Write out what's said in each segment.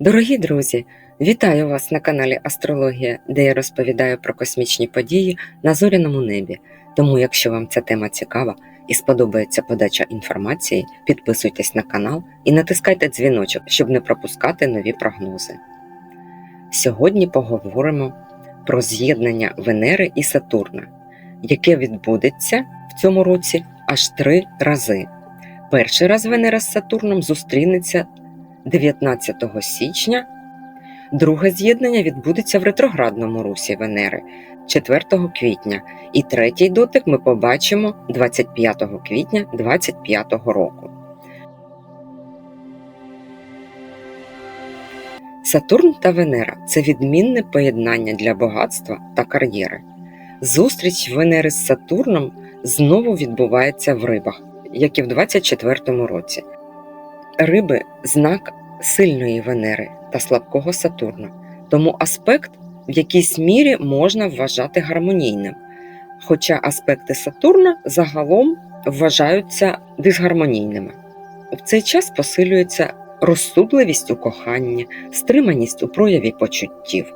Дорогі друзі, вітаю вас на каналі Астрологія, де я розповідаю про космічні події на зоряному небі. Тому, якщо вам ця тема цікава і сподобається подача інформації, підписуйтесь на канал і натискайте дзвіночок, щоб не пропускати нові прогнози. Сьогодні поговоримо про з'єднання Венери і Сатурна, яке відбудеться в цьому році аж три рази. Перший раз Венера з Сатурном зустрінеться 19 січня. Друге з'єднання відбудеться в ретроградному русі Венери 4 квітня, і третій дотик ми побачимо 25 квітня 2025 року. Сатурн та Венера це відмінне поєднання для багатства та кар'єри. Зустріч Венери з Сатурном знову відбувається в рибах, як і в 24 році. Риби знак сильної Венери та слабкого Сатурна, тому аспект в якійсь мірі можна вважати гармонійним, хоча аспекти Сатурна загалом вважаються дисгармонійними. В цей час посилюється розсудливість у коханні, стриманість у прояві почуттів.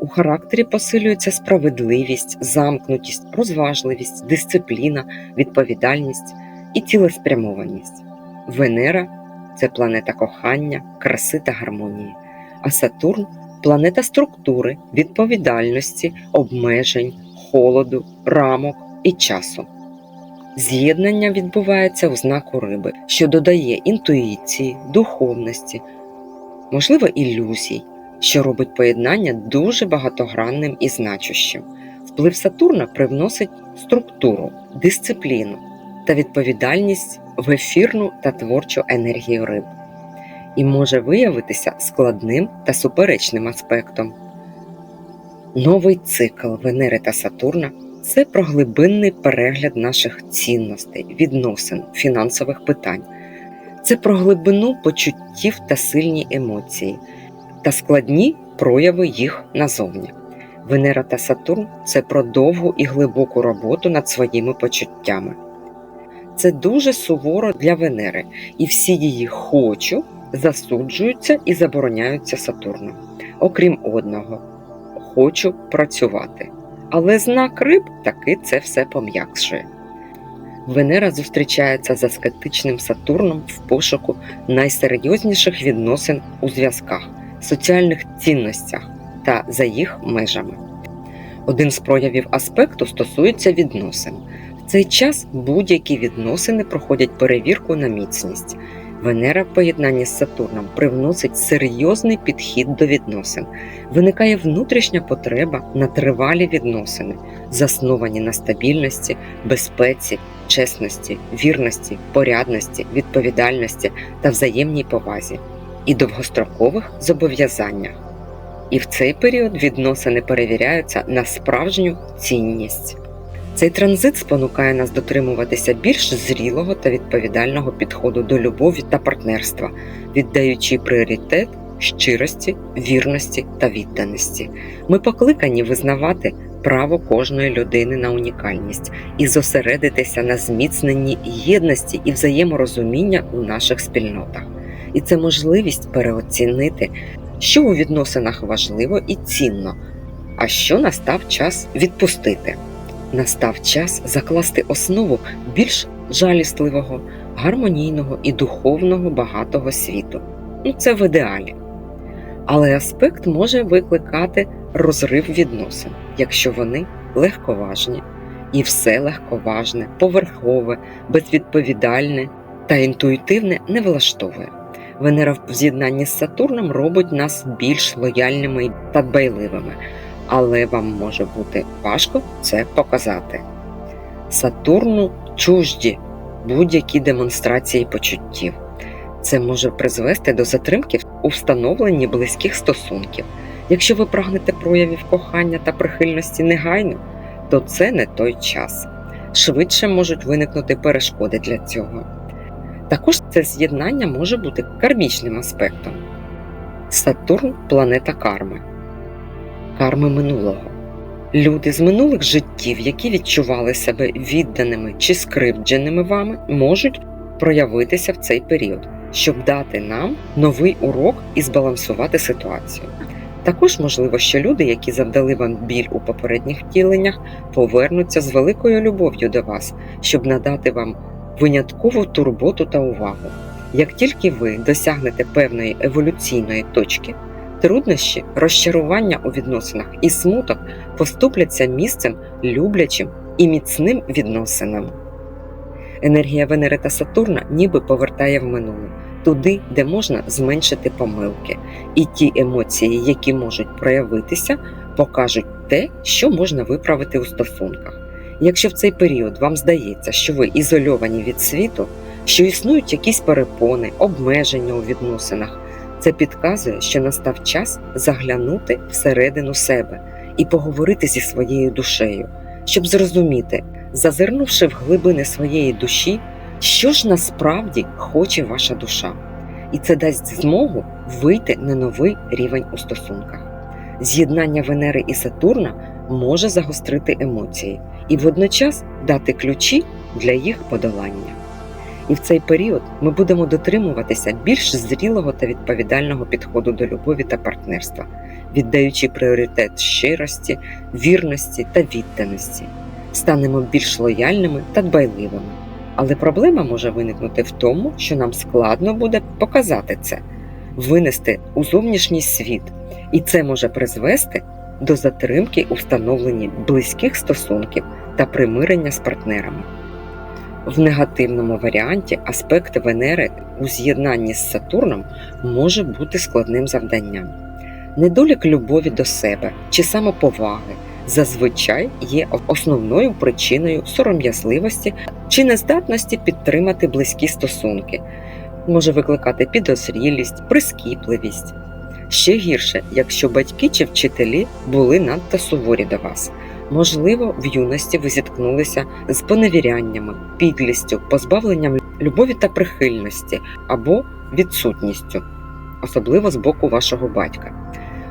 У характері посилюється справедливість, замкнутість, розважливість, дисципліна, відповідальність і цілеспрямованість. Венера це планета кохання, краси та гармонії, а Сатурн планета структури, відповідальності, обмежень, холоду, рамок і часу. З'єднання відбувається у знаку риби, що додає інтуїції, духовності, можливо, ілюзій, що робить поєднання дуже багатогранним і значущим. Вплив Сатурна привносить структуру, дисципліну та відповідальність в ефірну та творчу енергію риб і може виявитися складним та суперечним аспектом. Новий цикл Венери та Сатурна це про глибинний перегляд наших цінностей, відносин, фінансових питань, це про глибину почуттів та сильні емоції та складні прояви їх назовні. Венера та Сатурн це про довгу і глибоку роботу над своїми почуттями. Це дуже суворо для Венери, і всі її хочу засуджуються і забороняються Сатурном. Окрім одного, хочу працювати. Але знак риб таки це все пом'якшує. Венера зустрічається з аскетичним Сатурном в пошуку найсерйозніших відносин у зв'язках, соціальних цінностях та за їх межами. Один з проявів аспекту стосується відносин. Цей час будь-які відносини проходять перевірку на міцність. Венера в поєднанні з Сатурном привносить серйозний підхід до відносин. Виникає внутрішня потреба на тривалі відносини, засновані на стабільності, безпеці, чесності, вірності, порядності, відповідальності та взаємній повазі і довгострокових зобов'язаннях. І в цей період відносини перевіряються на справжню цінність. Цей транзит спонукає нас дотримуватися більш зрілого та відповідального підходу до любові та партнерства, віддаючи пріоритет щирості, вірності та відданості. Ми покликані визнавати право кожної людини на унікальність і зосередитися на зміцненні єдності і взаєморозуміння у наших спільнотах. І це можливість переоцінити, що у відносинах важливо і цінно, а що настав час відпустити. Настав час закласти основу більш жалісливого, гармонійного і духовного багатого світу. Ну, це в ідеалі. Але аспект може викликати розрив відносин, якщо вони легковажні, і все легковажне, поверхове, безвідповідальне та інтуїтивне не влаштовує. Венера в з'єднанні з Сатурном робить нас більш лояльними та дбайливими але вам може бути важко це показати. Сатурну чужді будь-які демонстрації почуттів. Це може призвести до затримки у встановленні близьких стосунків. Якщо ви прагнете проявів кохання та прихильності негайно, то це не той час. Швидше можуть виникнути перешкоди для цього. Також це з'єднання може бути кармічним аспектом. Сатурн планета карми карми минулого. Люди з минулих життів, які відчували себе відданими чи скривдженими вами, можуть проявитися в цей період. щоб дати нам новий урок і збалансувати ситуацію. Також можливо, що люди, які завдали вам біль у попередніх втіленнях, повернуться з великою любов'ю до вас, щоб надати вам виняткову турботу та увагу. Як тільки ви досягнете певної еволюційної точки, труднощі, розчарування у відносинах і смуток поступляться місцем люблячим і міцним відносинам. Енергія Венери та Сатурна ніби повертає в минуле, туди, де можна зменшити помилки, і ті емоції, які можуть проявитися, покажуть те, що можна виправити у стосунках. Якщо в цей період вам здається, що ви ізольовані від світу, що існують якісь перепони, обмеження у відносинах, це підказує, що настав час заглянути всередину себе і поговорити зі своєю душею, щоб зрозуміти, зазирнувши в глибини своєї душі, що ж насправді хоче ваша душа, і це дасть змогу вийти на новий рівень у стосунках. З'єднання Венери і Сатурна може загострити емоції і водночас дати ключі для їх подолання. І в цей період ми будемо дотримуватися більш зрілого та відповідального підходу до любові та партнерства, віддаючи пріоритет щирості, вірності та відданості, станемо більш лояльними та дбайливими. Але проблема може виникнути в тому, що нам складно буде показати це, винести у зовнішній світ, і це може призвести до затримки у встановленні близьких стосунків та примирення з партнерами. В негативному варіанті аспект Венери у з'єднанні з Сатурном може бути складним завданням. Недолік любові до себе чи самоповаги зазвичай є основною причиною сором'язливості чи нездатності підтримати близькі стосунки, може викликати підозрілість, прискіпливість. Ще гірше, якщо батьки чи вчителі були надто суворі до вас. Можливо, в юності ви зіткнулися з поневіряннями, підлістю, позбавленням любові та прихильності або відсутністю, особливо з боку вашого батька.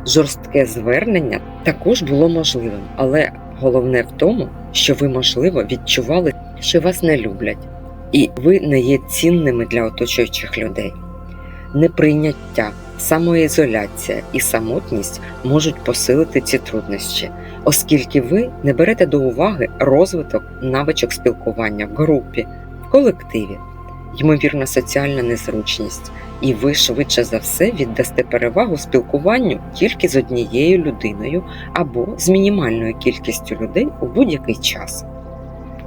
Жорстке звернення також було можливим, але головне в тому, що ви, можливо, відчували, що вас не люблять, і ви не є цінними для оточуючих людей. Неприйняття, самоізоляція і самотність можуть посилити ці труднощі, оскільки ви не берете до уваги розвиток навичок спілкування в групі, в колективі, ймовірна соціальна незручність, і ви швидше за все віддасте перевагу спілкуванню тільки з однією людиною або з мінімальною кількістю людей у будь-який час.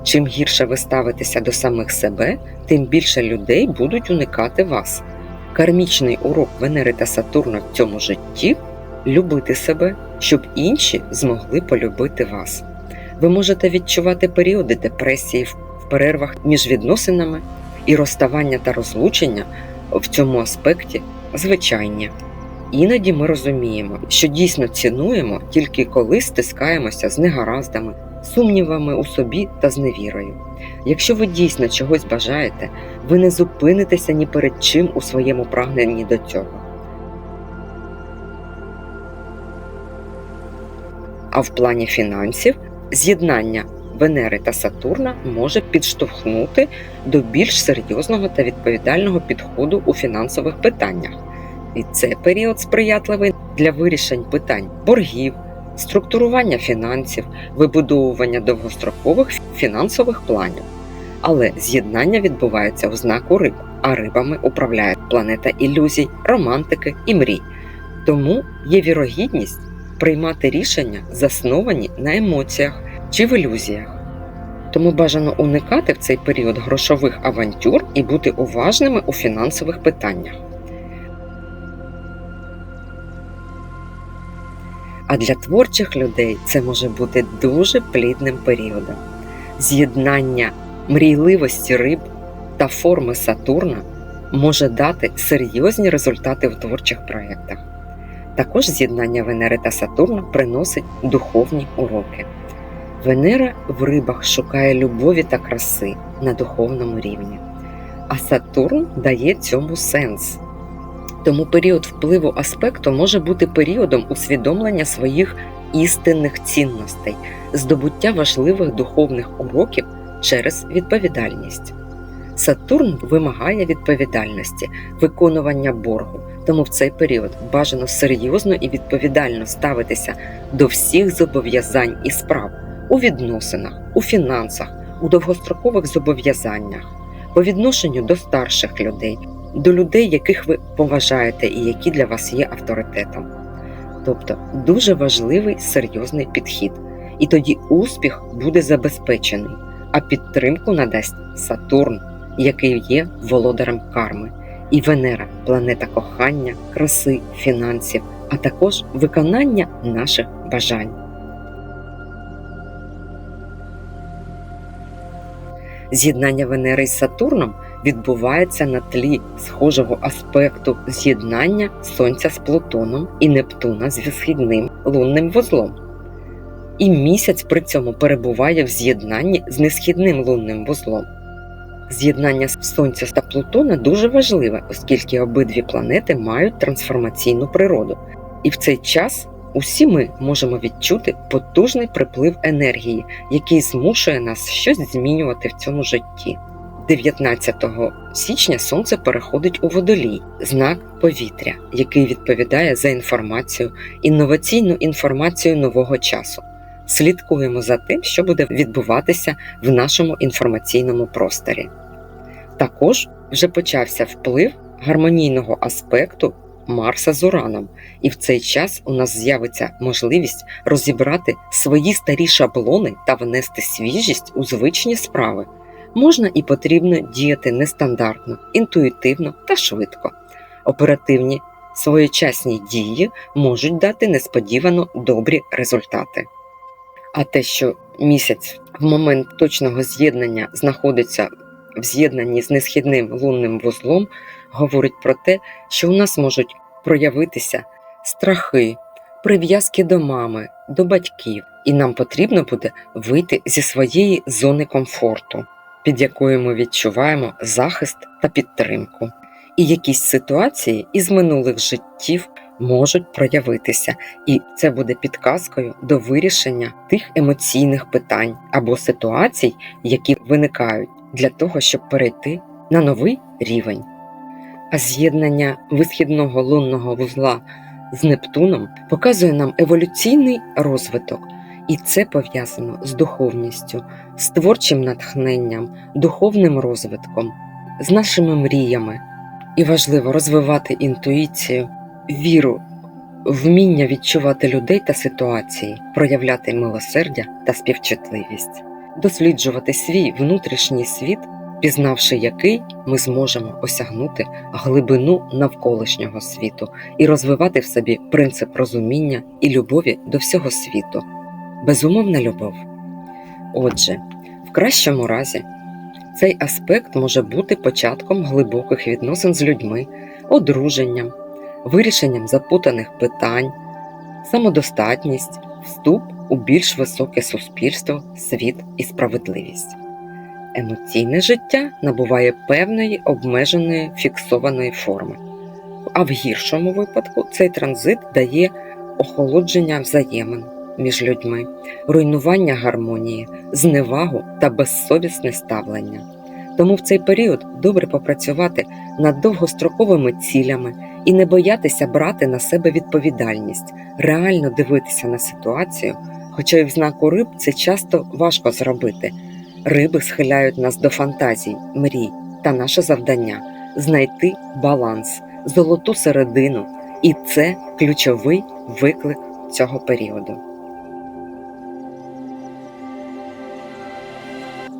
Чим гірше ви ставитеся до самих себе, тим більше людей будуть уникати вас. Кармічний урок Венери та Сатурна в цьому житті любити себе, щоб інші змогли полюбити вас. Ви можете відчувати періоди депресії в перервах між відносинами і розставання та розлучення в цьому аспекті звичайні. Іноді ми розуміємо, що дійсно цінуємо тільки коли стискаємося з негараздами, сумнівами у собі та зневірою. Якщо ви дійсно чогось бажаєте, ви не зупинитеся ні перед чим у своєму прагненні до цього. А в плані фінансів з'єднання Венери та Сатурна може підштовхнути до більш серйозного та відповідального підходу у фінансових питаннях. І це період сприятливий для вирішень питань боргів, структурування фінансів, вибудовування довгострокових фінансових планів. Але з'єднання відбувається в знаку риб, а рибами управляє планета ілюзій, романтики і мрій. Тому є вірогідність приймати рішення, засновані на емоціях чи в ілюзіях. Тому бажано уникати в цей період грошових авантюр і бути уважними у фінансових питаннях. А для творчих людей це може бути дуже плідним періодом. З'єднання мрійливості риб та форми Сатурна може дати серйозні результати в творчих проєктах. Також з'єднання Венери та Сатурна приносить духовні уроки. Венера в рибах шукає любові та краси на духовному рівні, а Сатурн дає цьому сенс. Тому період впливу аспекту може бути періодом усвідомлення своїх істинних цінностей, здобуття важливих духовних уроків через відповідальність. Сатурн вимагає відповідальності, виконування боргу, тому в цей період бажано серйозно і відповідально ставитися до всіх зобов'язань і справ у відносинах, у фінансах, у довгострокових зобов'язаннях, по відношенню до старших людей, до людей, яких ви поважаєте і які для вас є авторитетом. Тобто дуже важливий серйозний підхід, і тоді успіх буде забезпечений, а підтримку надасть Сатурн, який є володарем карми, і Венера планета кохання, краси, фінансів, а також виконання наших бажань. З'єднання Венери з Сатурном відбувається на тлі схожого аспекту з'єднання Сонця з Плутоном і Нептуна з висхідним лунним вузлом. І місяць при цьому перебуває в з'єднанні з несхідним лунним вузлом. З'єднання Сонця та Плутона дуже важливе, оскільки обидві планети мають трансформаційну природу. І в цей час усі ми можемо відчути потужний приплив енергії, який змушує нас щось змінювати в цьому житті. 19 січня сонце переходить у водолій, знак повітря, який відповідає за інформацію, інноваційну інформацію нового часу. Слідкуємо за тим, що буде відбуватися в нашому інформаційному просторі. Також вже почався вплив гармонійного аспекту Марса з Ураном, і в цей час у нас з'явиться можливість розібрати свої старі шаблони та внести свіжість у звичні справи. Можна і потрібно діяти нестандартно, інтуїтивно та швидко. Оперативні своєчасні дії можуть дати несподівано добрі результати. А те, що місяць в момент точного з'єднання знаходиться в з'єднанні з несхідним лунним вузлом, говорить про те, що у нас можуть проявитися страхи, прив'язки до мами, до батьків, і нам потрібно буде вийти зі своєї зони комфорту, під якою ми відчуваємо захист та підтримку. І якісь ситуації із минулих життів можуть проявитися, і це буде підказкою до вирішення тих емоційних питань або ситуацій, які виникають для того, щоб перейти на новий рівень. А з'єднання висхідного лунного вузла з Нептуном показує нам еволюційний розвиток, і це пов'язано з духовністю, з творчим натхненням, духовним розвитком, з нашими мріями. І важливо розвивати інтуїцію, віру, вміння відчувати людей та ситуації, проявляти милосердя та співчутливість, досліджувати свій внутрішній світ, пізнавши який ми зможемо осягнути глибину навколишнього світу і розвивати в собі принцип розуміння і любові до всього світу, безумовна любов. Отже, в кращому разі. Цей аспект може бути початком глибоких відносин з людьми, одруженням, вирішенням запутаних питань, самодостатність, вступ у більш високе суспільство, світ і справедливість. Емоційне життя набуває певної обмеженої фіксованої форми, а в гіршому випадку цей транзит дає охолодження взаємин між людьми, руйнування гармонії, зневагу та безсовісне ставлення. Тому в цей період добре попрацювати над довгостроковими цілями і не боятися брати на себе відповідальність, реально дивитися на ситуацію, хоча й в знаку риб це часто важко зробити. Риби схиляють нас до фантазій, мрій та наше завдання знайти баланс, золоту середину, і це ключовий виклик цього періоду.